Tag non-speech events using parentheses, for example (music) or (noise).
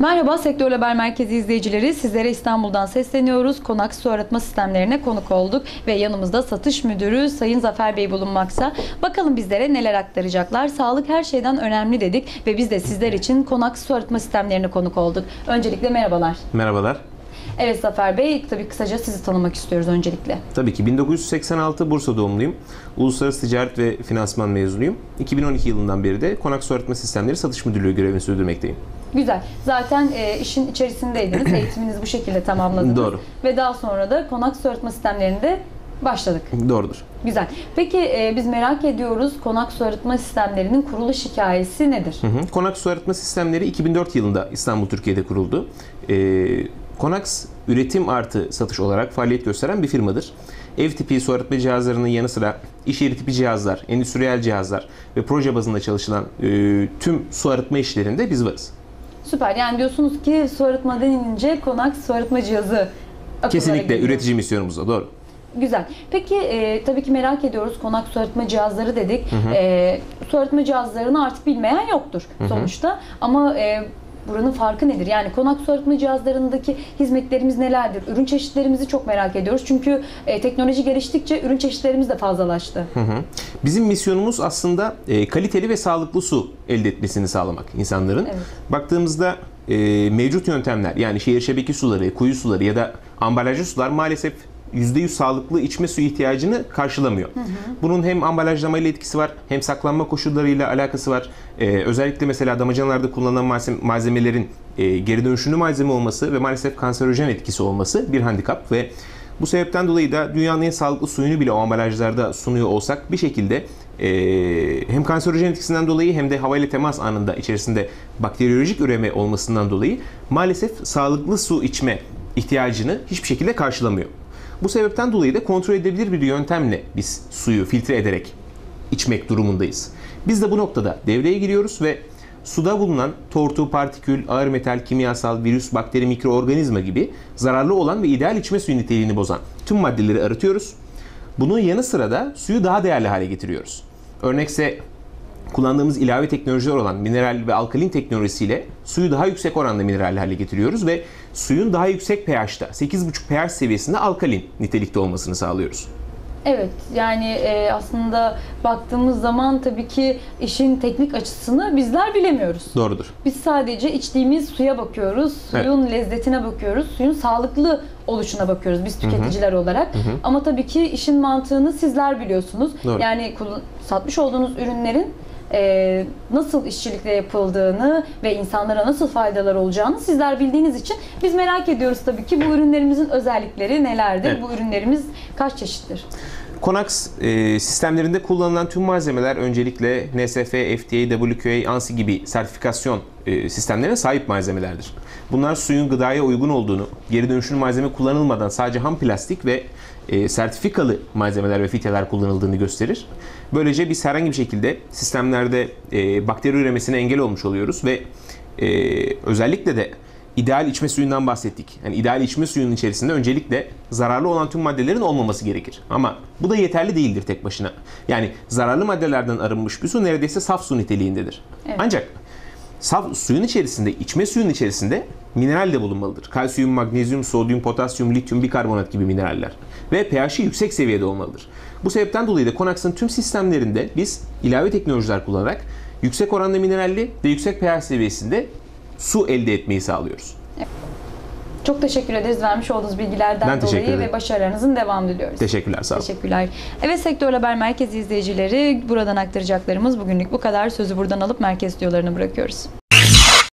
Merhaba Sektör Haber Merkezi izleyicileri. Sizlere İstanbul'dan sesleniyoruz. Konak su arıtma sistemlerine konuk olduk ve yanımızda satış müdürü Sayın Zafer Bey bulunmakta. Bakalım bizlere neler aktaracaklar. Sağlık her şeyden önemli dedik ve biz de sizler için Konak su arıtma sistemlerine konuk olduk. Öncelikle merhabalar. Merhabalar. Evet Zafer Bey, tabii kısaca sizi tanımak istiyoruz öncelikle. Tabii ki 1986 Bursa doğumluyum. Uluslararası Ticaret ve Finansman mezunuyum. 2012 yılından beri de Konak Su Arıtma Sistemleri Satış Müdürlüğü görevini sürdürmekteyim. Güzel. Zaten e, işin içerisindeydiniz. (clears throat) Eğitiminizi bu şekilde tamamladınız. Doğru. Ve daha sonra da konak su arıtma sistemlerinde başladık. Doğrudur. Güzel. Peki e, biz merak ediyoruz konak su arıtma sistemlerinin kuruluş hikayesi nedir? Hı hı. Konak Su Arıtma Sistemleri 2004 yılında İstanbul, Türkiye'de kuruldu. Ee, Konax üretim artı satış olarak faaliyet gösteren bir firmadır. Ev tipi su arıtma cihazlarının yanı sıra iş yeri tipi cihazlar, endüstriyel cihazlar ve proje bazında çalışılan e, tüm su arıtma işlerinde biz varız. Süper. Yani diyorsunuz ki su arıtma denilince konak su arıtma cihazı Kesinlikle geliyor. üretici misyonumuzda doğru. Güzel. Peki e, tabii ki merak ediyoruz konak su arıtma cihazları dedik. E, su arıtma cihazlarını artık bilmeyen yoktur sonuçta. Ama e, buranın farkı nedir? Yani konak su arıtma cihazlarındaki hizmetlerimiz nelerdir? Ürün çeşitlerimizi çok merak ediyoruz. Çünkü e, teknoloji geliştikçe ürün çeşitlerimiz de fazlalaştı. Hı hı. Bizim misyonumuz aslında e, kaliteli ve sağlıklı su elde etmesini sağlamak insanların. Evet. Baktığımızda e, mevcut yöntemler yani şehir şebeki suları, kuyu suları ya da ambalajlı sular maalesef %100 sağlıklı içme suyu ihtiyacını karşılamıyor. Bunun hem ambalajlama ile etkisi var hem saklanma koşullarıyla alakası var. E, özellikle mesela damacanalarda kullanılan malzeme- malzemelerin e, geri dönüşümlü malzeme olması ve maalesef kanserojen etkisi olması bir handikap ve bu sebepten dolayı da dünyanın en sağlıklı suyunu bile o ambalajlarda sunuyor olsak bir şekilde e, hem kanserojen etkisinden dolayı hem de havayla temas anında içerisinde bakteriyolojik üreme olmasından dolayı maalesef sağlıklı su içme ihtiyacını hiçbir şekilde karşılamıyor. Bu sebepten dolayı da kontrol edebilir bir yöntemle biz suyu filtre ederek içmek durumundayız. Biz de bu noktada devreye giriyoruz ve suda bulunan tortu, partikül, ağır metal, kimyasal, virüs, bakteri, mikroorganizma gibi zararlı olan ve ideal içme suyu niteliğini bozan tüm maddeleri arıtıyoruz. Bunun yanı sıra da suyu daha değerli hale getiriyoruz. Örnekse kullandığımız ilave teknolojiler olan mineral ve alkalin teknolojisiyle suyu daha yüksek oranda mineral hale getiriyoruz ve suyun daha yüksek pH'ta 8,5 pH seviyesinde alkalin nitelikte olmasını sağlıyoruz. Evet yani e, aslında baktığımız zaman tabii ki işin teknik açısını bizler bilemiyoruz. Doğrudur. Biz sadece içtiğimiz suya bakıyoruz, suyun lezzetine bakıyoruz, suyun sağlıklı oluşuna bakıyoruz biz tüketiciler olarak. Ama tabii ki işin mantığını sizler biliyorsunuz. Doğru. Yani satmış olduğunuz ürünlerin e, nasıl işçilikle yapıldığını ve insanlara nasıl faydalar olacağını sizler bildiğiniz için biz merak ediyoruz tabii ki bu ürünlerimizin özellikleri nelerdir? Evet. Bu ürünlerimiz kaç çeşittir? Konax e, sistemlerinde kullanılan tüm malzemeler öncelikle NSF, FDA, WQA, ANSI gibi sertifikasyon e, sistemlerine sahip malzemelerdir. Bunlar suyun gıdaya uygun olduğunu, geri dönüşümlü malzeme kullanılmadan sadece ham plastik ve e, sertifikalı malzemeler ve filtreler kullanıldığını gösterir. Böylece biz herhangi bir şekilde sistemlerde e, bakteri üremesine engel olmuş oluyoruz ve e, özellikle de ideal içme suyundan bahsettik. Yani ideal içme suyunun içerisinde öncelikle zararlı olan tüm maddelerin olmaması gerekir. Ama bu da yeterli değildir tek başına. Yani zararlı maddelerden arınmış bir su neredeyse saf su niteliğindedir. Evet. Ancak saf suyun içerisinde, içme suyunun içerisinde mineral de bulunmalıdır. Kalsiyum, magnezyum, sodyum, potasyum, lityum, bikarbonat gibi mineraller. Ve pH'i yüksek seviyede olmalıdır. Bu sebepten dolayı da Konax'ın tüm sistemlerinde biz ilave teknolojiler kullanarak yüksek oranda mineralli ve yüksek pH seviyesinde su elde etmeyi sağlıyoruz. Çok teşekkür ederiz vermiş olduğunuz bilgilerden Ben dolayı ve ederim. başarılarınızın devamını diliyoruz. Teşekkürler, sağ olun. Teşekkürler. Evet Sektör Haber Merkezi izleyicileri buradan aktaracaklarımız bugünlük bu kadar. Sözü buradan alıp merkez stüdyolarına bırakıyoruz.